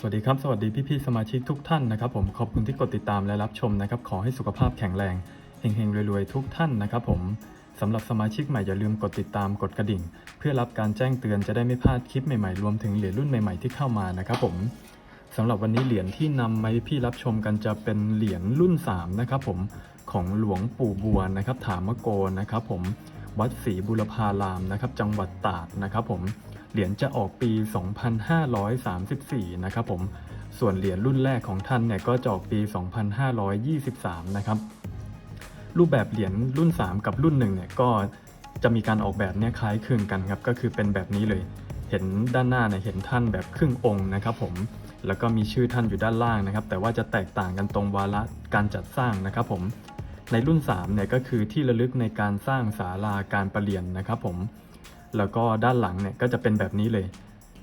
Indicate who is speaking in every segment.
Speaker 1: สวัสดีครับ สวัสดีพี่ๆสมาชิกทุกท่านนะครับผมขอบคุณที่กดติดตามและรับชมนะครับขอให้สุขภาพแข็งแรงเฮงๆรวยๆทุกท่านนะครับผมสำหรับสมาชิกใหม่อย่าลืมกดติดตามกดกระดิ่ง เพื่อรับการแจ้งเตือนจะได้ไม่พลาดคลิปใหม่ๆรวมถึงเหรียญรุ่นใหม่ๆที่เข้ามานะครับผมสำหรับวันนี้เหรียญที่นำมาให้พี่รับชมกันจะเป็นเหรียญรุ่น 3 นะครับผมของหลวงปู่บัวนะครับถามโกนะครับผมวัดศรีบุรพารามนะครับจังหวัดตราดนะครับผม เหรียญจะออกปี 2534 นะครับผม ส่วนเหรียญรุ่นแรกของท่านเนี่ยก็จะออกปี 2523 นะครับ รูปแบบเหรียญรุ่น 3 กับรุ่น1เนี่ยก็จะมีการออกแบบเนี่ยคล้ายคลึงกันครับ ก็คือเป็นแบบนี้เลย เห็นด้านหน้าเนี่ยเห็นท่านแบบครึ่งองค์นะครับผม แล้วก็มีชื่อท่านอยู่ด้านล่างนะครับ แต่ว่าจะแตกต่างกันตรงวาระการจัดสร้างนะครับผม ในรุ่น3เนี่ยก็คือที่ระลึกในการสร้างศาลาการประเรียนนะครับผม แล้วก็ด้านหลังเนี่ยก็จะเป็นแบบนี้เลย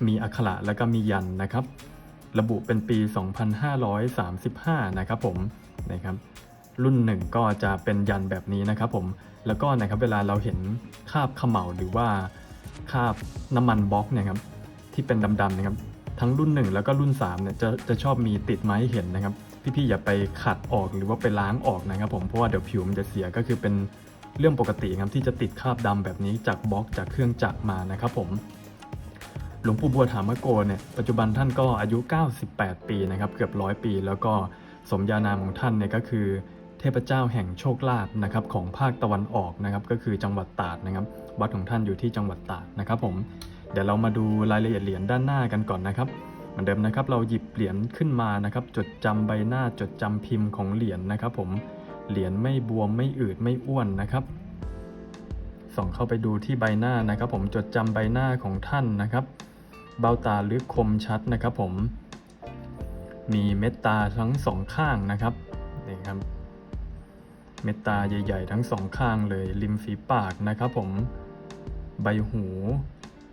Speaker 1: มีอักขระแล้วก็มียันนะครับ ระบุเป็นปี 2535 นะครับผมนะครับรุ่นหนึ่งก็จะเป็นยันแบบนี้นะครับผมแล้วก็นะครับเวลาเราเห็นคาบเขม่าหรือว่าคาบน้ำมันบล็อกเนี่ยครับที่เป็นดำๆนะครับ ทั้งรุ่น1แล้วก็รุ่น3เนี่ยจะจะชอบมีติดไม้เห็นนะครับพี่ๆอย่าไปขัดออกหรือว่าไปล้างออกนะครับผมเพราะว่าเดี๋ยวผิวมันจะเสียก็คือเป็น เรื่องปกติครับที่จะติดคราบดำแบบนี้จากบล็อกจากเครื่องจักรมานะครับผมหลวงปู่บัวถามโกเนี่ยปัจจุบันท่านก็อายุ 98 ปีนะครับเกือบร้อยปี แล้วก็สมญานามของท่านเนี่ยก็คือ เทพเจ้าแห่งโชคลาภนะครับของภาคตะวันออกนะครับก็คือจังหวัดตราดนะครับวัดของท่านอยู่ที่จังหวัดตราดนะครับผมเดี๋ยวเรามาดูรายละเอียดเหรียญด้านหน้ากันก่อนนะครับเหมือนเดิมนะครับเราหยิบเหรียญขึ้นมานะครับจดจำใบหน้าจดจำพิมพ์ของเหรียญนะครับผม เหรียญไม่บวมไม่อืดไม่อ้วนนะครับ ส่องเข้าไปดูที่ใบหน้านะครับ ผมจดจำใบหน้าของท่านนะครับ เบ้าตาลึกคมชัดนะครับ ผม มีเม็ดตาทั้งสองข้างนะครับนี่ครับ เม็ดตาใหญ่ ๆ ทั้งสองข้างเลย ริมฝีปากนะครับ ผมใบหู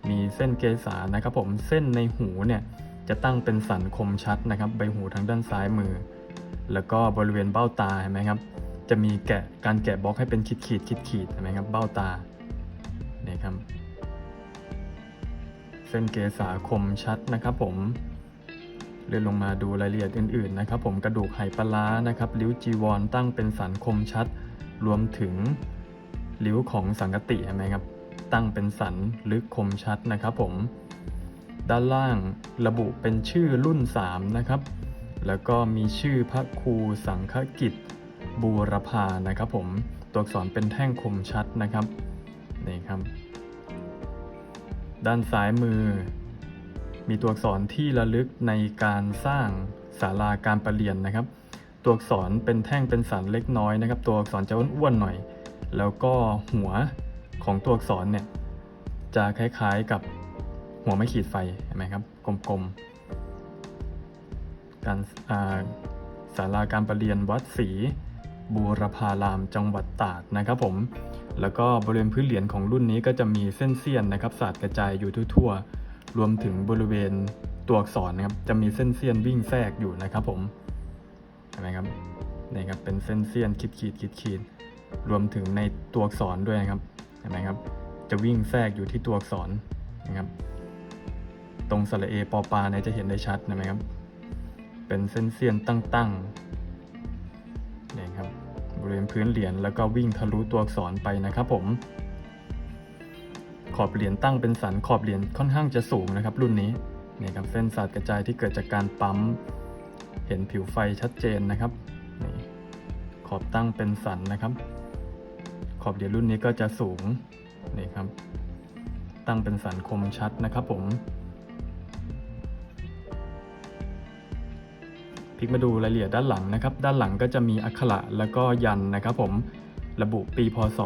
Speaker 1: มีเส้นเกษานะครับ ผมเส้นในหูเนี่ยจะตั้งเป็นสันคมชัดนะครับ ใบหูทางด้านซ้ายมือ แล้วก็บริเวณเบ้าตาเห็นไหมครับ จะมีแกะการแกะบล็อกให้เป็นขีดขีดขีดขีดเห็นไหมครับ เบ้าตานี่ครับ เส้นเกษาคมชัดนะครับผมเลื่อนลงมาดูรายละเอียดอื่นๆนะครับ ผมกระดูกไหปลาร้านะครับริ้วจีวรตั้งเป็นสันคมชัด รวมถึงริ้วของสังกติเห็นไหมครับ ตั้งเป็นสันลึกคมชัดนะครับ ผม ด้านล่างระบุเป็นชื่อรุ่น 3 นะครับ แล้วก็มีชื่อพระครูสังฆกิจบูรพานะครับผม ตัวอักษรเป็นแท่งคมชัดนะครับนี่ครับ ด้านซ้ายมือ มีตัวอักษรที่ระลึกในการสร้างศาลาการประเรียนนะครับ ตัวอักษรเป็นแท่งเป็นสันเล็กน้อยนะครับ ตัวอักษรจะอ้วนๆหน่อย แล้วก็หัวของตัวอักษรเนี่ยจะคล้ายๆกับหัวไม้ขีดไฟเห็นไหมครับกลมๆ การาศาลาการประเรียนวัดศรีบูรพารามจังหวัดตาดนะครับผม แล้วก็บริเวณพื้นเหรียญของรุ่นนี้ก็จะมีเส้นเสี้ยนนะครับสาดกระจายอยู่ทั่วๆ รวมถึงบริเวณตัวอักษรนะครับจะมีเส้นเสี้ยนวิ่งแทรกอยู่นะครับผมเห็นไหมครับนี่ครับเป็นเส้นเสี้ยนขีดขีดขีดขีดรวมถึงในตัวอักษรด้วยนะครับเห็นไหมครับ จะวิ่งแทรกอยู่ที่ตัวอักษรนะครับ ตรงสระเอปอปาเนี่ยจะเห็นได้ชัดเห็นไหมครับ เป็นเส้นเสี้ยนตั้งๆนี่ครับบริเวณพื้นเหรียญแล้วก็วิ่งทะลุตัวอักษรไปนะครับผม ขอบเหรียญตั้งเป็นสันขอบเหรียญค่อนข้างจะสูงนะครับรุ่นนี้นี่ครับเส้นสาดกระจายที่เกิดจากการปั๊ม เห็นผิวไฟชัดเจนนะครับนี่ขอบตั้งเป็นสันนะครับ ขอบเหรียญรุ่นนี้ก็จะสูงนี่ครับตั้งเป็นสันคมชัดนะครับผม ลิกมาดูรายละเอียดด้านหลังนะครับ ด้านหลังก็จะมีอักขระแล้วก็ยันนะครับผม ระบุปีพศ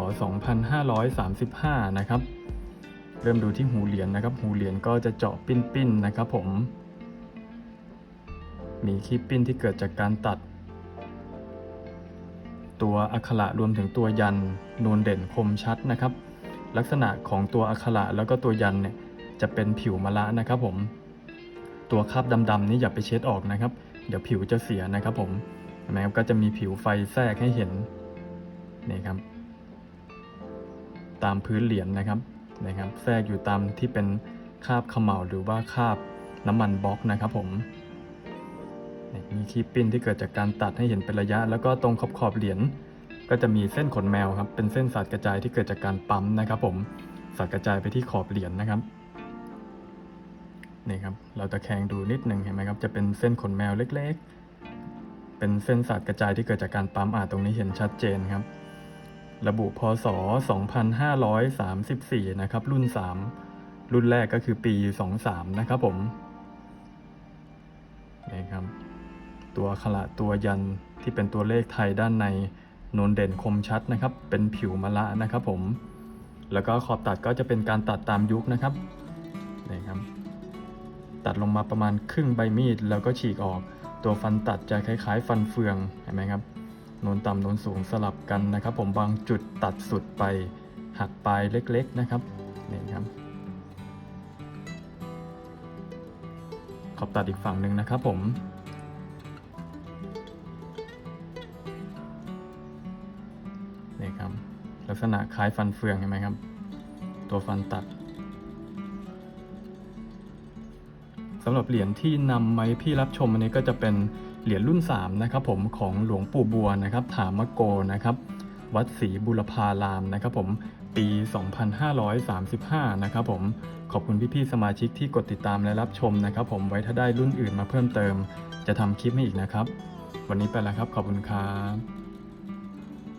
Speaker 1: 2535 นะครับ เริ่มดูที่หูเหรียญนะครับ หูเหรียญก็จะเจาะปิ้นๆนะครับผม มีคลิปปิ้นที่เกิดจากการตัด ตัวอักขระรวมถึงตัวยันนูนเด่นคมชัดนะครับ ลักษณะของตัวอักขระแล้วก็ตัวยันเนี่ยจะเป็นผิวมะละนะครับผม ตัวคราบดำๆนี้อย่าไปเช็ดออกนะครับ เดี๋ยวผิวจะเสียนะครับผมเห็นไหมครับก็จะมีผิวไฟแทรกให้เห็นนี่ครับ ตามพื้นเหรียญนะครับนะครับ แทรกอยู่ตามที่เป็นคาบเขม่าหรือว่าคาบน้ำมันบล็อกนะครับผมมีคีบปิ้นที่เกิดจากการตัดให้เห็นเป็นระยะ แล้วก็ตรงขอบขอบเหรียญก็จะมีเส้นขนแมวครับ เป็นเส้นสาดกระจายที่เกิดจากการปั๊มนะครับ ผมสาดกระจายไปที่ขอบเหรียญนะครับ นี่ครับ เราตะแคงดูนิดหนึ่งเห็นไหมครับ จะเป็นเส้นขนแมวเล็กๆ เป็นเส้นสาดกระจายที่เกิดจากการปั๊มอ่าตรงนี้เห็นชัดเจนครับ ระบุพศ 2534 นะครับ รุ่น 3 รุ่นแรกก็คือปี 23 นะครับผม นี่ครับ ตัวขละตัวยันที่เป็นตัวเลขไทยด้านในนูนเด่นคมชัดนะครับ เป็นผิวมะละนะครับผม แล้วก็ขอบตัดก็จะเป็นการตัดตามยุคนะครับนี่ครับ ตัดลงมาประมาณครึ่งใบมีด แล้วก็ฉีกออก ตัวฟันตัดจะคล้ายๆ ฟันเฟืองเห็นไหมครับโนนต่ำโนนสูงสลับกันนะครับ ผมบางจุดตัดสุดไปหักปลายเล็กๆนะครับนี่ครับขอบตัดอีกฝั่งหนึ่งนะครับผมนี่ครับลักษณะคล้ายฟันเฟืองเห็นไหมครับ ตัวฟันตัด สำหรับเหรียญที่นำมาพี่รับชมอันนี้ก็จะเป็นเหรียญรุ่น3นะครับผมของหลวงปู่บัวนะครับถามโกนะครับ วัดศรีบุรพารามนะครับผมปี 2535 นะครับผมขอบคุณพี่ๆสมาชิกที่กดติดตามและรับชมนะครับผมไว้ถ้าได้รุ่นอื่นมาเพิ่มเติม จะทำคลิปให้อีกนะครับ วันนี้ไปแล้วครับขอบคุณครับ